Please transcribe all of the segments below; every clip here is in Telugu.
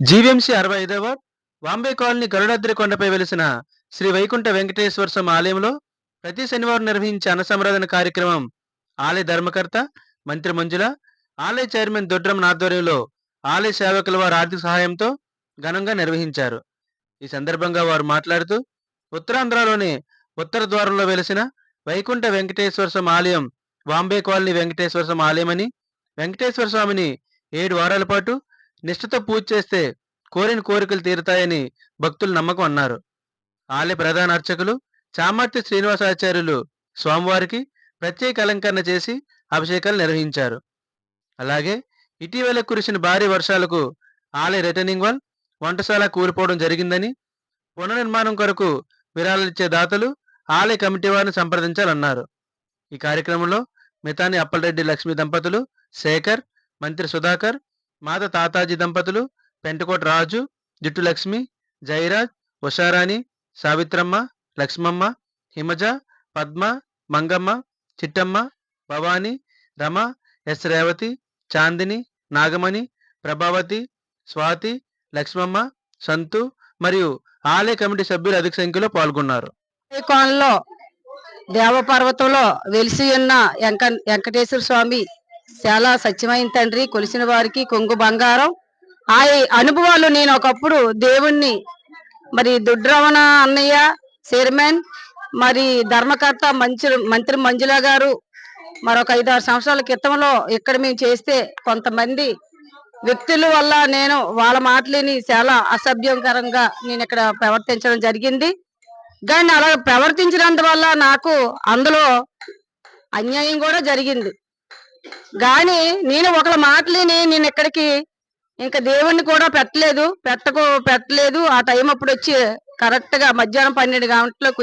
జీవీఎంసీ అరవై ఐదవ వాంబే కాలనీ గరుడాద్రి కొండపై వెలిసిన శ్రీ వైకుంఠ వెంకటేశ్వర స్వామి ఆలయంలో ప్రతి శనివారం నిర్వహించే అన్నసంరాధన కార్యక్రమం ఆలయ ధర్మకర్త మంత్రి మంజుల ఆలయ చైర్మన్ దొడ్రమ్మ ఆధ్వర్యంలో ఆలయ సేవకుల వారి ఆర్థిక సహాయంతో ఘనంగా నిర్వహించారు. ఈ సందర్భంగా వారు మాట్లాడుతూ ఉత్తరాంధ్రలోని ఉత్తర ద్వారంలో వెలిసిన వైకుంఠ వెంకటేశ్వర స్వామి ఆలయం వాంబే కాలనీ వెంకటేశ్వర స్వామి ఆలయమని వెంకటేశ్వర స్వామిని ఏడు వారాల పాటు నిష్ఠతో పూజ చేస్తే కోరిన కోరికలు తీరుతాయని భక్తులు నమ్మకం అన్నారు. ఆలయ ప్రధాన అర్చకులు చామర్తి శ్రీనివాసాచార్యులు స్వామివారికి ప్రత్యేక అలంకరణ చేసి అభిషేకాలు నిర్వహించారు. అలాగే ఇటీవల కురిసిన భారీ వర్షాలకు ఆలయ రిటర్నింగ్ వాల్ వంటశాల కూలిపోవడం జరిగిందని పునర్నిర్మాణం కొరకు విరాళిచ్చే దాతలు ఆలయ కమిటీ వారిని సంప్రదించాలన్నారు. ఈ కార్యక్రమంలో మితాని అప్పలరెడ్డి లక్ష్మి దంపతులు శేఖర్ మంత్రి సుధాకర్ మాత తాతాజీ దంపతులు పెంటకోట రాజు జుట్టు లక్ష్మి జయరాజ్ ఉషారాణి సావిత్రమ్మ లక్ష్మమ్మ హిమజ పద్మ మంగమ్మ చిట్టమ్మ భవాని రమ ఎస్ రేవతి చాందిని నాగమణి ప్రభావతి స్వాతి లక్ష్మమ్మ సంతు మరియు ఆలయ కమిటీ సభ్యులు అధిక సంఖ్యలో పాల్గొన్నారు. దేవపర్వతంలో వెలిసి ఉన్న వెంక వెంకటేశ్వర స్వామి చాలా సత్యమైన తండ్రి కొలిసిన వారికి కొంగు బంగారం. ఆ అనుభవాలు నేను ఒకప్పుడు దేవుణ్ణి మరి దుడ్రవణ అన్నయ్య చైర్మన్ మరి ధర్మకర్త మంత్రి మంత్రి మంజుల గారు మరొక ఐదారు సంవత్సరాల క్రితంలో ఇక్కడ మేము చేస్తే కొంతమంది వ్యక్తుల వల్ల నేను వాళ్ళ మాటలేని చాలా అసభ్యంకరంగా నేను ఇక్కడ ప్రవర్తించడం జరిగింది. కానీ అలా ప్రవర్తించినందు వల్ల నాకు అందులో అన్యాయం కూడా జరిగింది. గాని నేను ఒకళ్ళ మాటలేని నేను ఇక్కడికి ఇంకా దేవుణ్ణి కూడా పెట్టలేదు పెట్టకు పెట్టలేదు. ఆ టైం అప్పుడు వచ్చి కరెక్ట్గా మధ్యాహ్నం పన్నెండు గంటలకు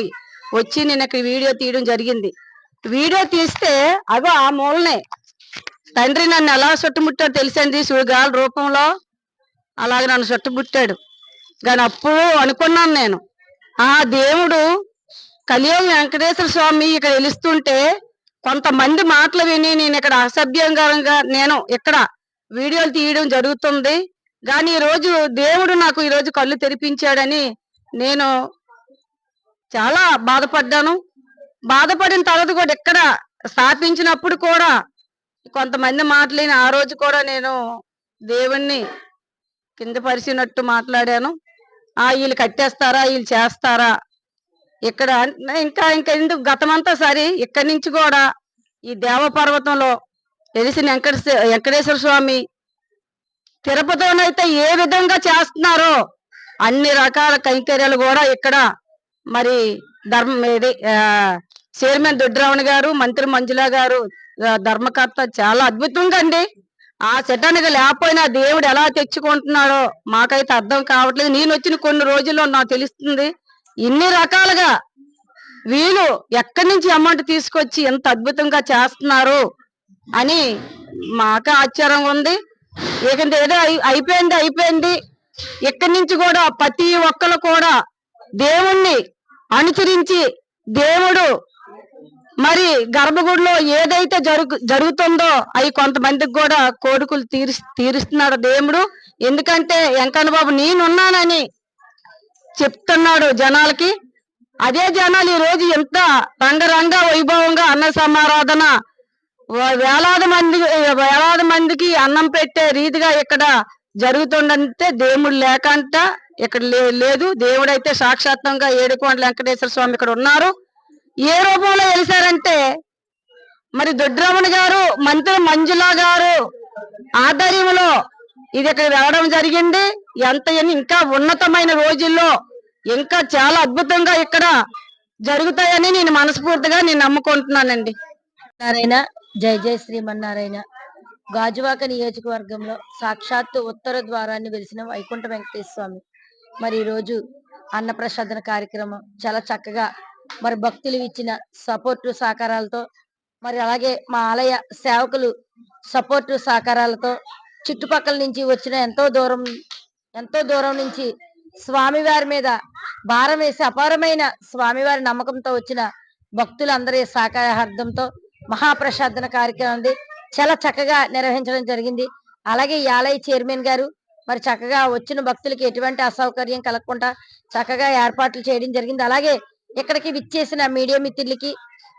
వచ్చి నేను ఇక్కడ వీడియో తీయడం జరిగింది. వీడియో తీస్తే అదో ఆ మూలనే. తండ్రి నన్ను ఎలా చుట్టుముట్టాడు తెలిసింది సుడిగాల రూపంలో. అలాగే నన్ను చుట్టుముట్టాడు. కానీ అప్పుడు అనుకున్నాను నేను. ఆ దేవుడు కలియుగ వెంకటేశ్వర స్వామి ఇక్కడ వెలుస్తుంటే కొంతమంది మాటలు విని నేను ఇక్కడ అసభ్యంగా నేను ఇక్కడ వీడియోలు తీయడం జరుగుతుంది. కానీ ఈరోజు దేవుడు నాకు ఈరోజు కళ్ళు తెరిపించాడని నేను చాలా బాధపడ్డాను. బాధపడిన తర్వాత కూడా ఇక్కడ స్థాపించినప్పుడు కూడా కొంతమంది మాటలేని ఆ రోజు కూడా నేను దేవుణ్ణి కింద పరిచినట్టు మాట్లాడాను. ఆ వీళ్ళు కట్టేస్తారా వీళ్ళు చేస్తారా ఇక్కడ ఇంకా ఇంకా ఎందుకు గతమంతా సరే? ఇక్కడి నుంచి కూడా ఈ దేవపర్వతంలో తెలిసిన వెంకట వెంకటేశ్వర స్వామి తిరుపతిలోనైతే ఏ విధంగా చేస్తున్నారో అన్ని రకాల కైంకర్యాలు కూడా ఇక్కడ మరి ధర్మ ఇది చైర్మన్ దుడ్రావణి గారు మంత్రి మంజుల గారు ధర్మకర్త చాలా అద్భుతంగా అండి. ఆ చట్టానికి లేకపోయినా దేవుడు ఎలా తెచ్చుకుంటున్నాడో మాకైతే అర్థం కావట్లేదు. నేను వచ్చిన కొన్ని రోజుల్లో నాకు తెలుస్తుంది. ఇన్ని రకాలుగా వీళ్ళు ఎక్కడి నుంచి అమౌంట్ తీసుకొచ్చి ఎంత అద్భుతంగా చేస్తున్నారు అని మాకు ఆశ్చర్యం ఉంది. ఇక ఏదో అయి- అయిపోయింది అయిపోయింది. ఇక్కడి నుంచి కూడా ప్రతి ఒక్కరు కూడా దేవుణ్ణి అనుసరించి దేవుడు మరి గర్భగుడిలో ఏదైతే జరుగు జరుగుతుందో అవి కొంతమందికి కూడా కోరికలు తీరు తీరుస్తున్నాడు దేవుడు. ఎందుకంటే వెంకన్న బాబు నేనున్నానని చెప్తున్నాడు జనాలకి. అదే జనాలు ఈ రోజు ఎంత రంగరంగ వైభవంగా అన్న సమారాధన వేలాది మంది వేలాది మందికి అన్నం పెట్టే రీతిగా ఇక్కడ జరుగుతుందంటే దేవుడు లేకంట. ఇక్కడ లే- లేదు. దేవుడైతే సాక్షాత్తంగా ఏడుకోండ వెంకటేశ్వర స్వామి ఇక్కడ ఉన్నారు. ఏ రూపంలో వెలిసారంటే మరి దొడ్రమణ గారు మంత్రి మంజులా గారు ఆధ్వర్యంలో ఇది ఇక్కడ వెళ్ళడం జరిగింది. ఎంత ఇంకా ఉన్నతమైన రోజుల్లో ఇంకా చాలా అద్భుతంగా ఇక్కడ జరుగుతాయని నేను మనస్ఫూర్తిగా నేను నమ్ముకుంటున్నానండి. నారాయణ జై జై శ్రీమన్నారాయణ. గాజువాక నియోజకవర్గంలో సాక్షాత్తు ఉత్తర ద్వారాన్ని వెలిసిన వైకుంఠ వెంకటేశ్వర స్వామి. మరి ఈరోజు అన్నప్రసాదన కార్యక్రమం చాలా చక్కగా మరి భక్తులు ఇచ్చిన సపోర్టు సహకారాలతో మరి అలాగే మా ఆలయ సేవకులు సపోర్టు సహకారాలతో చుట్టుపక్కల నుంచి వచ్చిన ఎంతో దూరం ఎంతో దూరం నుంచి స్వామివారి మీద భారం వేసి అపారమైన స్వామివారి నమ్మకంతో వచ్చిన భక్తులందరి సహకారార్థంతో మహాప్రసాదన కార్యక్రమం ఉంది. చాలా చక్కగా నిర్వహించడం జరిగింది. అలాగే యాలయ్య చైర్మన్ గారు మరి చక్కగా వచ్చిన భక్తులకి ఎటువంటి అసౌకర్యం కలగకుండా చక్కగా ఏర్పాట్లు చేయడం జరిగింది. అలాగే ఇక్కడికి విచ్చేసిన మీడియా మిత్రులకి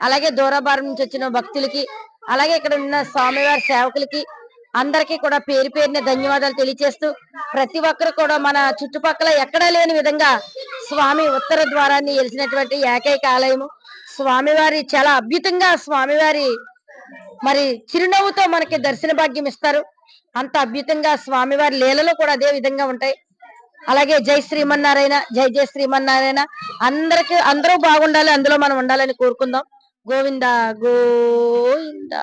అలాగే దూరభారం నుంచి వచ్చిన భక్తులకి అలాగే ఇక్కడ ఉన్న స్వామివారి సేవకులకి అందరికీ కూడా పేరు పేరున ధన్యవాదాలు తెలియజేస్తూ ప్రతి ఒక్కరు కూడా మన చుట్టుపక్కల ఎక్కడా లేని విధంగా స్వామి ఉత్తర ద్వారాన్ని వెలిసినటువంటి ఏకైక ఆలయము. స్వామివారి చాలా అద్భుతంగా స్వామివారి మరి చిరునవ్వుతో మనకి దర్శన భాగ్యం ఇస్తారు. అంత అద్భుతంగా స్వామివారి లీలలు కూడా అదే విధంగా ఉంటాయి. అలాగే జై శ్రీమన్నారాయణ జై జై శ్రీమన్నారాయణ. అందరికి అందరూ బాగుండాలి అందులో మనం ఉండాలని కోరుకుందాం. గోవింద గోవింద.